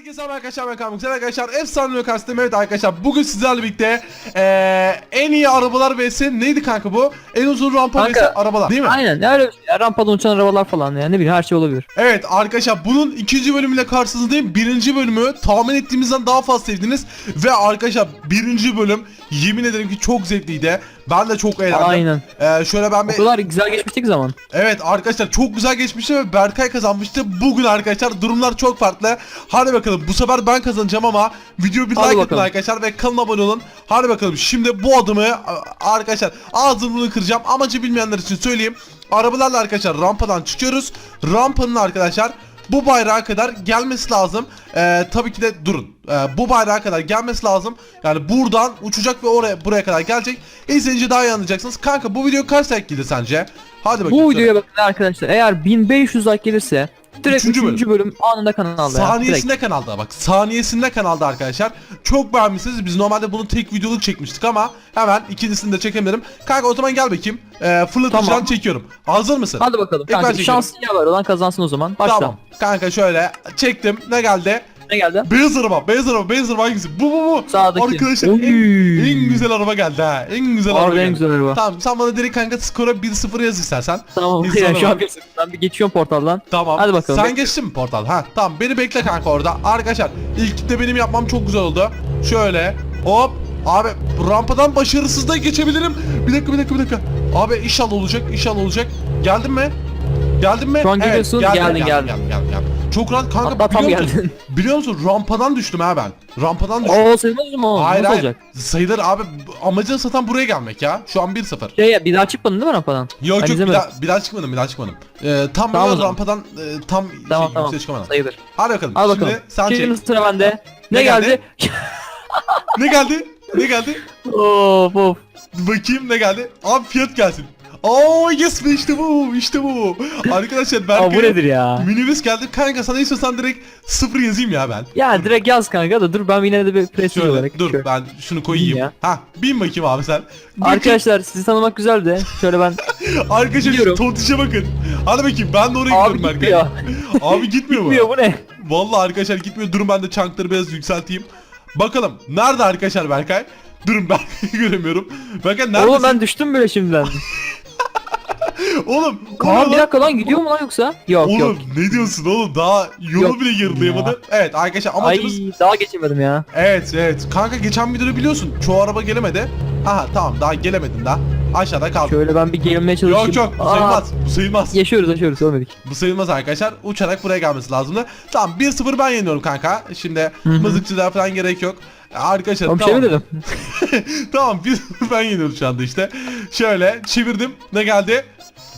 Herkese merhaba arkadaşlar ben Kamil Güzel arkadaşlar efsane lokasındayım evet arkadaşlar bugün sizlerle birlikte eee, en iyi arabalar vs neydi kanka bu en uzun rampa vs Kanka, arabalar değil mi? Aynen ya öyle bir şey. Ya, Rampada uçan arabalar falan ya ne bileyim her şey olabilir. Evet arkadaşlar bunun ikinci bölümüyle karşınızdayım birinci bölümü tahmin ettiğimizden daha fazla sevdiniz ve arkadaşlar birinci bölüm yemin ederim ki çok zevkliydi ben de çok eğlendim. Aynen. Eee, şöyle ben O bir kadar güzel geçmiştik zaman. Evet arkadaşlar çok güzel geçmişti ve Berkay kazanmıştı. Bugün arkadaşlar durumlar çok farklı. Hadi bakalım bu sefer ben kazanacağım ama video bir Hadi like atın bakalım. arkadaşlar ve kanala abone olun. Hadi bakalım şimdi bu adımı arkadaşlar ağzını kıracağım. Amacı bilmeyenler için söyleyeyim. Arabalarla arkadaşlar rampadan çıkıyoruz. Rampanın arkadaşlar bu bayrağa kadar gelmesi lazım. Ee, tabii ki de durun. Ee, bu bayrağa kadar gelmesi lazım. Yani buradan uçacak ve oraya buraya kadar gelecek. İzleyince daha iyi anlayacaksınız. Kanka bu video kaç like geldi sence? Hadi bakayım. Bu videoya bakın arkadaşlar eğer 1500 like gelirse direkt Üçüncü 3. bölüm. anında kanalda ya. Saniyesinde kanalda bak saniyesinde kanalda arkadaşlar çok beğenmişsiniz biz normalde bunu tek videoluk çekmiştik ama hemen ikincisini de çekemedim kanka o zaman gel bakayım ee, fırlatıcıdan Tamam. çekiyorum hazır mısın? Hadi bakalım kanka şanslı ya var olan kazansın o zaman. Başla. Tamam kanka şöyle çektim ne geldi? Ne geldi? Beyaz araba beyaz araba beyaz araba hangisi? Bu bu bu. Sağdaki. Arkadaşlar en, en güzel araba geldi ha en güzel araba Harbi en geldi. güzel araba. Tamam sen bana direkt kanka skora 1-0 yaz istersen. Tamam. Yani şu araba. an bir ben bir geçiyorum portaldan. Tamam. Hadi bakalım. Sen geçtin mi portal? Ha tamam beni bekle kanka orada. Arkadaşlar ilk de benim yapmam çok güzel oldu. Şöyle hop abi rampadan başarısızlığa geçebilirim. Bir dakika bir dakika bir dakika. Abi inşallah olacak inşallah olacak. Geldin mi? Geldin mi? Şu an geliyorsun, geldim, geldin, geldim, geldin. geldim, geldim, geldim. Çok rahat kanka Hatta tam biliyor musun? geldin. Biliyor musun rampadan düştüm ha ben. Rampadan düştüm. Oo sayılmaz mı o? hayır Nasıl hayır. olacak? Sayılır abi. Amacın satan buraya gelmek ya. Şu an 1-0. Şey ya bir daha çıkmadın değil mi rampadan? Yok Ben yok bir izlemedim. daha, bir daha çıkmadım bir daha çıkmadım. Ee, tam Tamam o zaman. rampadan e, tam Tamam şey, tamam yükseğe çıkamadım. sayılır. Hadi bakalım. Al bakalım. Şimdi sen çek. Şimdi sıra bende. Ne Ne, geldi? geldi? Ne geldi? Ne geldi? of of. Bakayım ne geldi? Abi fiyat gelsin. Oo yes be işte bu işte bu. Arkadaşlar ben Aa, bu nedir ya? minibüs geldi. Kanka sana istiyorsan direkt sıfır yazayım ya ben. Ya direkt yaz kanka da dur ben yine de bir prestij Şöyle olarak. dur Şöyle. ben şunu koyayım. ya. Ha bin bakayım abi sen. Bakayım. Arkadaşlar sizi tanımak güzel de şöyle ben Arkadaşlar şu gidiyorum. tontişe bakın. Hadi bakayım ben de oraya abi gidiyorum gitmiyor. Berkay. Abi gitmiyor mu? Gitmiyor bu ne? Vallahi arkadaşlar gitmiyor. Durun ben de çankları biraz yükselteyim. Bakalım nerede arkadaşlar Berkay? Durun ben göremiyorum. Berkay neredesin? Oğlum ben düştüm böyle şimdiden. Oğlum. Kaan oğlum bir dakika lan gidiyor mu lan yoksa? Yok Oğlum yok. ne diyorsun oğlum daha yolu Yok bile yarılayamadı. Evet arkadaşlar Ay amacımız daha geçemedim ya. Evet evet kanka geçen videoda biliyorsun çoğu araba gelemedi. Aha tamam daha gelemedin daha. Aşağıda kaldı. Şöyle ben bir gelinmeye çalışayım. Yok yok bu Aa, sayılmaz. Bu sayılmaz. Yaşıyoruz yaşıyoruz ölmedik. Bu sayılmaz arkadaşlar. Uçarak buraya gelmesi lazımdı. Tamam 1-0 ben yeniyorum kanka. Şimdi mızıkçılar falan gerek yok. Arkadaşlar Oğlum bir tamam. şey dedim? tamam 1-0 ben yeniyorum şu anda işte. Şöyle çevirdim. Ne geldi?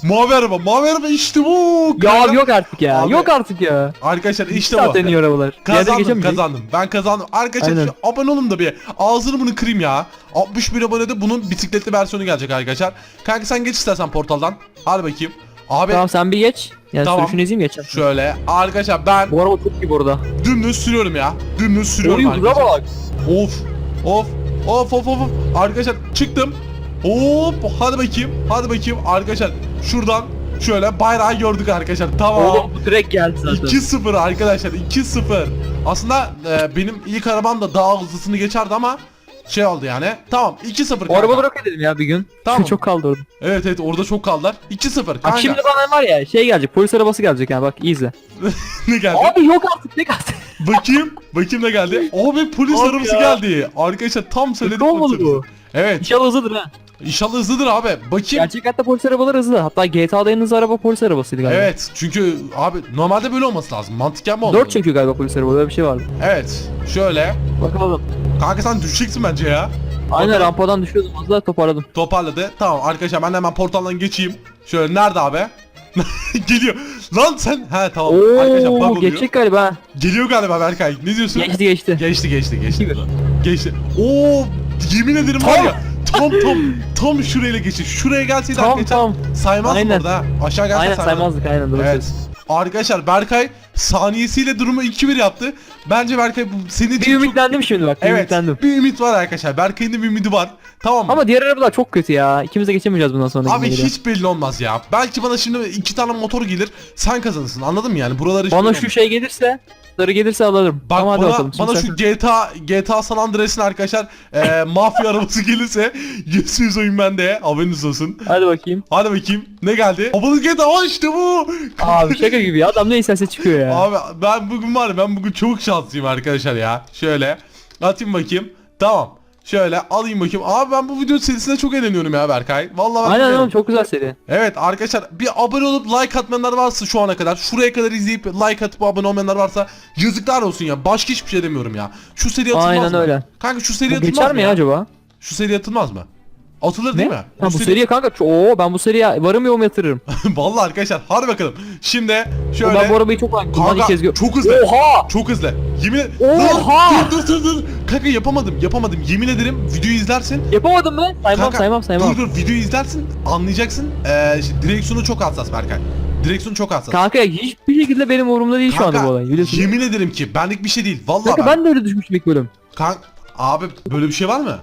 Mavi araba. Mavi araba işte bu. Ya abi yok artık ya. Abi, yok artık ya. Arkadaşlar işte bu. deniyor arabalar. Kazandım kazandım. Ben kazandım. Arkadaşlar Aynen. şu abone olun da bir. Ağzını bunu kırayım ya. 61 abonede bunun bisikletli versiyonu gelecek arkadaşlar. Kanka sen geç istersen portaldan. Hadi bakayım. Abi Tamam sen bir geç. Yani Tamam. sürüşünü izleyeyim geçeceğim. şöyle arkadaşlar ben Bu araba çok iyi bu arada. dümdüz sürüyorum ya. Dümdüz sürüyorum Oy arkadaşlar. bak. Of of of of of. of. Arkadaşlar çıktım. Hop hadi bakayım. Hadi bakayım arkadaşlar. Şuradan şöyle bayrağı gördük arkadaşlar. Tamam. Oğlum bu direkt geldi zaten. 2-0 arkadaşlar 2-0. Aslında e, benim ilk arabam da daha hızlısını geçerdi ama şey oldu yani. Tamam 2-0 O kanka. arabaları yok edelim ya bir gün. Tamam. çok kaldı orada. Evet evet orada çok kaldılar. 2-0 kanka. Bak şimdi bana var ya şey gelecek polis arabası gelecek yani bak iyi izle. ne geldi? Abi yok artık ne kaldı? Bakayım. Bakayım ne geldi? Abi polis Abi arabası ya. geldi. Arkadaşlar tam söyledim. Ne polis bu? Evet. İnşallah hızlıdır ha. İnşallah hızlıdır abi. Bakayım. Gerçek hayatta polis arabaları hızlı. Hatta GTA'da en hızlı araba polis arabasıydı galiba. Evet. Çünkü abi normalde böyle olması lazım. Mantıken mi oldu? 4 çekiyor galiba polis arabaları öyle bir şey vardı. Evet. Şöyle. Bakalım. Kanka sen düşeceksin bence ya. Aynen Bakalım. rampadan düşüyordum az daha toparladım. Toparladı. Tamam arkadaşlar ben hemen portaldan geçeyim. Şöyle nerede abi? Geliyor. Lan sen he tamam. arkadaşlar bug Oo oluyor. geçecek galiba ha. Geliyor galiba Berkay. Ne diyorsun? Geçti geçti. Geçti geçti geçti. Geçti. Oo yemin ederim var ya. Tam tam tam şurayla geçti. Şuraya gelseydi Tam arkadaşlar tam. saymaz Aynen. orada. ha. Aşağı gelse Aynen saymaz. saymazdık aynen doğru Evet. Arkadaşlar Berkay saniyesiyle durumu 2-1 yaptı. Bence Berkay bu senin için Bir çok... ümitlendim şimdi bak. Bir Evet ümitlendim. bir ümit var arkadaşlar. Berkay'ın da bir ümidi var. Tamam mı? Ama diğer arabalar çok kötü ya. İkimiz de geçemeyeceğiz bundan sonra. Abi hiç belli olmaz ya. Belki bana şimdi iki tane motor gelir sen kazanırsın anladın mı yani? Buraları Bana olmaz. şu şey gelirse Sarı gelirse alırım. Bak Tamam bana, bakalım. Bana şu GTA GTA San Andreas'ın arkadaşlar e, mafya arabası gelirse yüzsüz oyun bende haberiniz olsun. Hadi bakayım. Hadi bakayım ne geldi? Havalı GTA işte bu. Abi şaka gibi ya. Adam ne isterse çıkıyor ya. Abi ben bugün var ya ben bugün çok şanslıyım arkadaşlar ya. Şöyle atayım bakayım. Tamam. Şöyle alayım bakayım. Abi ben bu video serisinde çok eğleniyorum ya Berkay. Vallahi ben Aynen çok oğlum çok güzel seri. Evet arkadaşlar bir abone olup like atmayanlar varsa şu ana kadar şuraya kadar izleyip like atıp abone olmayanlar varsa yazıklar olsun ya. Başka hiçbir şey demiyorum ya. Şu seri atılmaz Aynen mı? öyle. Kanka şu seri Bu atılmaz geçer mı mi ya acaba? Şu seri atılmaz mı? Atılır değil mi? Ha, bu seriye kanka oo ben bu seriye varım yoğum yatırırım. Vallahi arkadaşlar hadi bakalım. Şimdi şöyle Ben bu arabayı çok. Lan ilk Kanka kez gör- çok hızlı. Oha! Çok hızlı. Yemin ederim. Oha! Dur dur dur dur. Kanka yapamadım yapamadım. Yemin ederim videoyu izlersin. Yapamadım mı? Saymam Kanka, saymam saymam. Dur dur videoyu izlersin anlayacaksın. Ee, işte direksiyonu çok hassas Berkay. Direksiyonu çok hassas. Kanka hiçbir şekilde benim umurumda değil şu anda bu olay. Biliyorsun. yemin ederim ki benlik bir şey değil. Vallahi Kanka ben. ben de öyle düşmüştüm ilk bölüm. Kanka abi böyle bir şey var mı?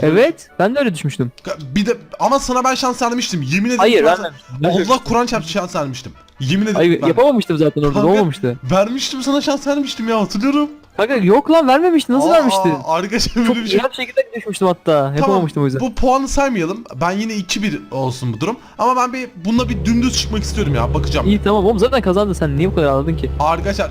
Evet ben de öyle düşmüştüm. Bir de ama sana ben şans vermiştim. Yemin ederim. Hayır ben Allah Kur'an çarptı şans vermiştim. Yemin ederim. Hayır ben- yapamamıştım zaten orada Kanka, olmamıştı. Vermiştim sana şans vermiştim ya hatırlıyorum. Kanka yok lan vermemişti nasıl Aa, vermişti? Arkadaşlar Çok bir şey. şekilde düşmüştüm hatta. Yapamamıştım o yüzden. Bu puanı saymayalım. Ben yine 2-1 olsun bu durum. Ama ben bir bununla bir dümdüz çıkmak istiyorum ya. Bakacağım. İyi tamam oğlum zaten kazandın sen niye bu kadar ağladın ki? Arkadaşlar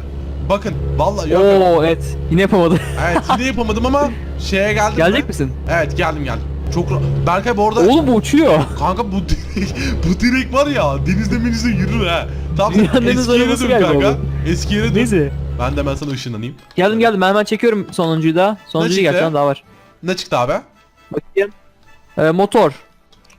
bakın vallahi yok. Oo evet yine yapamadı. Evet yine yapamadım ama şeye geldim. Gelecek mi? misin? Evet geldim geldim. Çok ra- Berkay bu arada Oğlum bu uçuyor. kanka bu direk bu direk var ya denizde menizde yürür ha. Tamam Dünyanın en hızlı eski yere arabası dön galiba kanka. bu. Eski yere dön. Neyse. Ben de hemen sana ışınlanayım. Geldim geldim ben hemen çekiyorum sonuncuyu da. Sonuncuyu çıktı? gerçekten daha var. Ne çıktı abi? Bakayım. Ee, motor.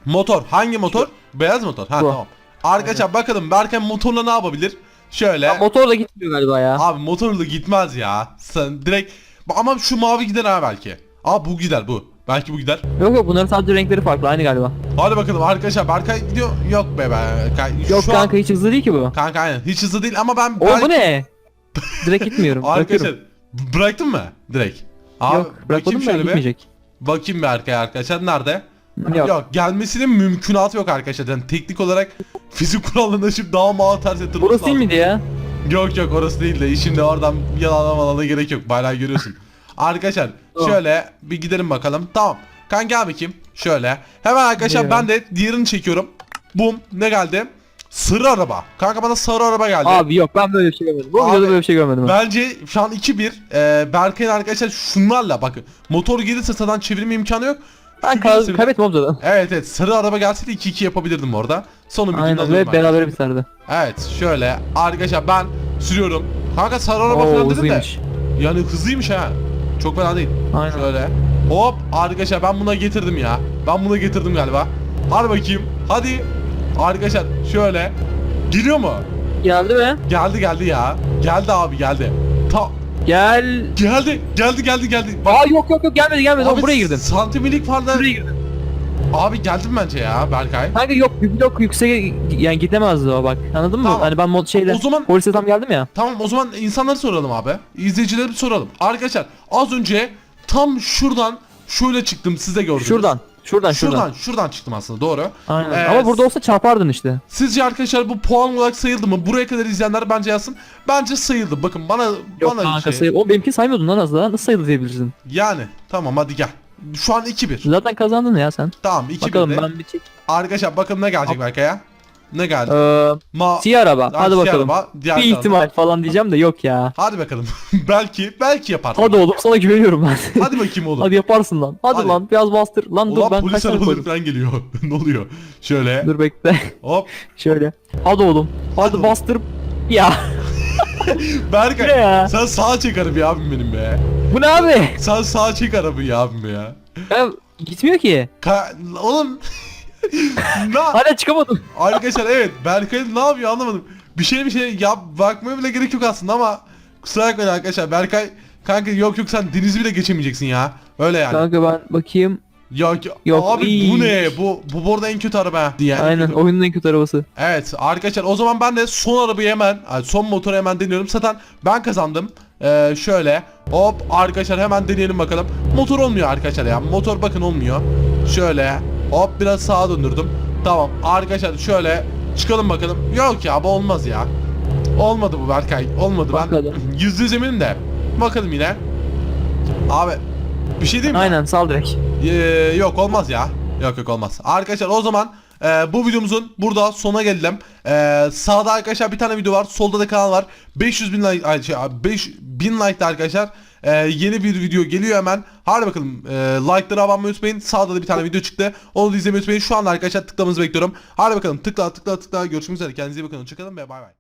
Motor. Hangi motor? Beyaz motor. Ha Bu. tamam. Arkadaşlar bakalım Berkay motorla ne yapabilir? Şöyle. Ya, motor da gitmiyor galiba ya. Abi motorla gitmez ya. Sen direkt ama şu mavi gider ha belki. Aa bu gider bu. Belki bu gider. Yok yok bunların sadece renkleri farklı aynı galiba. Hadi bakalım arkadaşlar Berkay gidiyor. Yok be Berkay. Yok Şu kanka An, hiç hızlı değil ki bu. kanka aynen. Hiç hızlı değil ama ben Oğlum bu ne? Direkt gitmiyorum. Arkadaşlar bıraktın mı? Direkt. Abi Yok bırakmadım ben gitmeyecek. Bakayım bir arkaya arkadaşlar. Nerede? Yok. gelmesinin mümkünatı yok arkadaşlar. Yani teknik olarak fizik kurallarına aşıp daha mağa ters ettirmesi Burası değil miydi ya? Yok yok orası değil de şimdi oradan yalanlamalana gerek yok. Bayrağı görüyorsun. Arkadaşlar Tamam. şöyle bir gidelim bakalım. Tamam. Kan gel bakayım. Şöyle. Hemen arkadaşlar Ne ben de diğerini çekiyorum. Bum ne geldi? Sarı araba. Kanka bana sarı araba geldi. Abi yok ben böyle bir şey görmedim. Bu Abi, videoda böyle bir şey görmedim. ben. Bence şu an 2-1. Ee, Berkay'ın arkadaşlar şunlarla bakın. Motor gelirse zaten çevirme imkanı yok. Ben kaybetmem zaten. Evet evet sarı araba gelseydi 2-2 yapabilirdim orada. Sonu bir Aynen ve beraber biterdi. Evet şöyle arkadaşlar ben sürüyorum. Kanka sarı araba Oo falan dedim de. hızlıymış. Yani hızlıymış ha. Çok fena değil. Aynen. Şöyle. Hop arkadaşlar ben buna getirdim ya. Ben buna getirdim galiba. Hadi bakayım. Hadi. Arkadaşlar şöyle. Geliyor mu? Geldi mi? Geldi geldi ya. Geldi abi geldi. Ta Gel. geldi geldi geldi geldi. Aa yok yok yok gelmedi gelmedi. Oğlum buraya girdin. Santimlik farda. Buraya girdin. Abi geldim bence ya Berkay. Kanka yok bir blok yüksek yani gidemezdi o bak. Anladın mı? Tamam. Hani ben mod şeyle O zaman polise tam geldim ya. Tamam o zaman insanları soralım abi. İzleyicileri bir soralım. Arkadaşlar az önce tam şuradan şöyle çıktım siz de gördünüz. Şuradan. Şuradan şuradan. Şuradan şuradan çıktım aslında doğru. Aynen. Ee, Ama burada olsa çarpardın işte. Sizce arkadaşlar bu puan olarak sayıldı mı? Buraya kadar izleyenler bence yazsın. Bence sayıldı. Bakın bana Yok bana kanka şey. sayı. O benimki saymıyordun lan az daha. Nasıl sayıldı diyebilirsin. Yani tamam hadi gel. Şu an 2-1. Zaten kazandın ya sen. Tamam 2-1. Bakalım ben bir çek. Arkadaşlar bakın ne gelecek Berkay'a. Ne geldi? Ee, Ma siyah araba. Hadi Hadi bakalım. araba, diğer Bir ihtimal falan diyeceğim de yok ya. Hadi bakalım. belki belki yapar. Hadi oğlum sana güveniyorum ben. Hadi bakayım oğlum. Hadi yaparsın lan. Hadi, Hadi. lan biraz bastır. Lan Ulan dur ben kaç polis arabaları falan geliyor. ne oluyor? Şöyle. Dur bekle. Hop. Şöyle. Hadi oğlum. Hadi, Hadi. bastır. Ya Berkay ya? sen sağa çek arabayı abim benim be. bu ne abi? Sen sağa çek arabayı abim ya. Ya, gitmiyor ki. Ka oğlum. Na Hala çıkamadım. arkadaşlar evet Berkay ne yapıyor anlamadım. Bir şey bir şey yap bakmaya bile gerek yok aslında ama kusura bakmayın arkadaşlar Berkay kanka yok yok sen denizi bile geçemeyeceksin ya. Öyle yani. Kanka ben bakayım. Yok, Yok, abi bu iyi. ne? Bu bu bu arada en kötü araba diye. Aynen oyunun en kötü arabası. Evet arkadaşlar o zaman ben de son arabayı hemen yani son motoru hemen deniyorum. Zaten ben kazandım. Ee, şöyle hop arkadaşlar hemen deneyelim bakalım. Motor olmuyor arkadaşlar ya. Motor bakın olmuyor. Şöyle hop biraz sağa döndürdüm. Tamam arkadaşlar şöyle çıkalım bakalım. Yok ya bu olmaz ya. Olmadı bu Berkay. Olmadı ben. Bakalım. Yüzde yüz eminim de. Bakalım yine. Abi bir şey diyeyim mi? Aynen sal direkt. Ee, yok olmaz ya. Yok yok olmaz. Arkadaşlar o zaman e, bu videomuzun burada sona geldim. E, sağda arkadaşlar bir tane video var. Solda da kanal var. 500 bin like, ay, şey, 5000 like'da arkadaşlar. E, yeni bir video geliyor hemen. Hadi bakalım e, like'lara abone olmayı unutmayın. Sağda da bir tane video çıktı. Onu da izlemeyi unutmayın. Şu anda arkadaşlar tıklamanızı bekliyorum. Hadi bakalım tıkla tıkla tıkla. Görüşmek üzere. Kendinize iyi bakın. Hoşçakalın ve bay bay.